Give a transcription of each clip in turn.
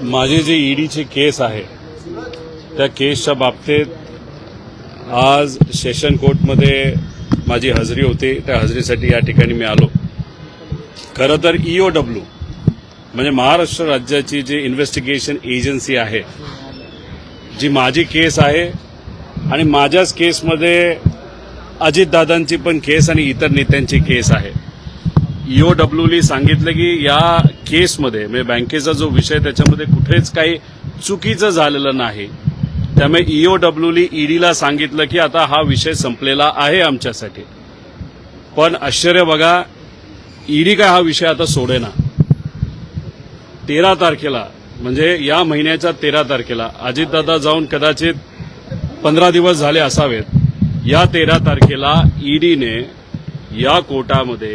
माझी जी ईडीचे केस आहे त्या केसच्या बाबतीत आज सेशन कोर्टमध्ये माझी हजेरी होती. त्या हजेरीसाठी या ठिकाणी मी आलो. खरं तर ईओ डब्ल्यू म्हणजे महाराष्ट्र राज्याची जी इन्व्हेस्टिगेशन एजन्सी आहे जी माझी केस आहे आणि माझ्याच केसमध्ये अजितदादांची पण केस आणि इतर नेत्यांची केस आहे. ईओ डब्ल्यूली सांगितलं की या केसमध्ये म्हणजे बँकेचा जो विषय त्याच्यामध्ये कुठेच काही चुकीचं झालेलं नाही. त्यामुळे ईओ डब्ल्यूली ईडीला सांगितलं की आता हा विषय संपलेला आहे आमच्यासाठी. पण आश्चर्य बघा ईडी काय हा विषय आता सोडेना. तेरा तारखेला म्हणजे या महिन्याच्या तेरा तारखेला अजितदादा जाऊन कदाचित पंधरा दिवस झाले असावेत. या तेरा तारखेला ईडीने या कोर्टामध्ये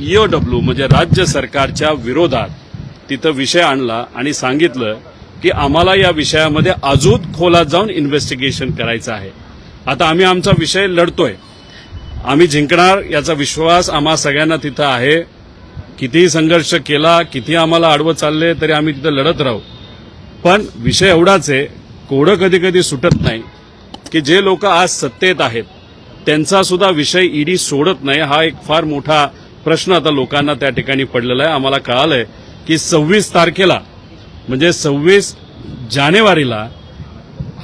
ईओडब्ल्यू म्हणजे राज्य सरकारच्या विरोधात तिथं विषय आणला आणि सांगितलं की आम्हाला या विषयामध्ये अजून खोलात जाऊन इन्व्हेस्टिगेशन करायचं आहे. आता आम्ही आमचा विषय लढतोय. आम्ही जिंकणार याचा विश्वास आम्हा सगळ्यांना तिथं आहे. कितीही संघर्ष केला किती आम्हाला आडवं चालले तरी आम्ही तिथं लढत राहू. पण विषय एवढाच आहे कोडं कधी कधी सुटत नाही की जे लोक आज सत्तेत आहेत त्यांचा सुद्धा विषय ईडी सोडत नाही हा एक फार मोठा प्रश्न आता लोकांना त्या ठिकाणी पडलेला आहे. आम्हाला कळालंय की सव्वीस तारखेला म्हणजे सव्वीस जानेवारीला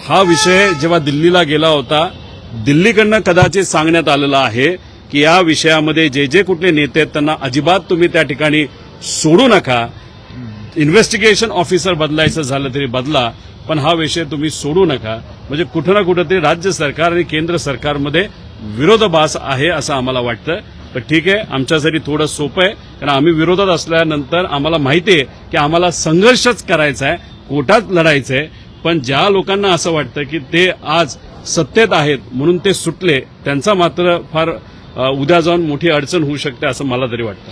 हा विषय जेव्हा दिल्लीला गेला होता दिल्लीकडनं कदाचित सांगण्यात आलेलं आहे की या विषयामध्ये जे जे कुठले नेते आहेत त्यांना अजिबात तुम्ही त्या ठिकाणी सोडू नका. इन्व्हेस्टिगेशन ऑफिसर बदलायचं झालं तरी बदला पण हा विषय तुम्ही सोडू नका. म्हणजे कुठं ना कुठंतरी राज्य सरकार आणि केंद्र सरकारमध्ये विरोधाभास आहे असं आम्हाला वाटतं. तर ठीक आहे आमच्यासाठी थोडं सोपं आहे कारण आम्ही विरोधात असल्यानंतर आम्हाला माहिती आहे की आम्हाला संघर्षच करायचा आहे कोटात लढायचं आहे. पण ज्या लोकांना असं वाटतं की ते आज सत्तेत आहेत म्हणून ते सुटले त्यांचा मात्र फार उद्या जाऊन मोठी अडचण होऊ शकते असं मला तरी वाटतं.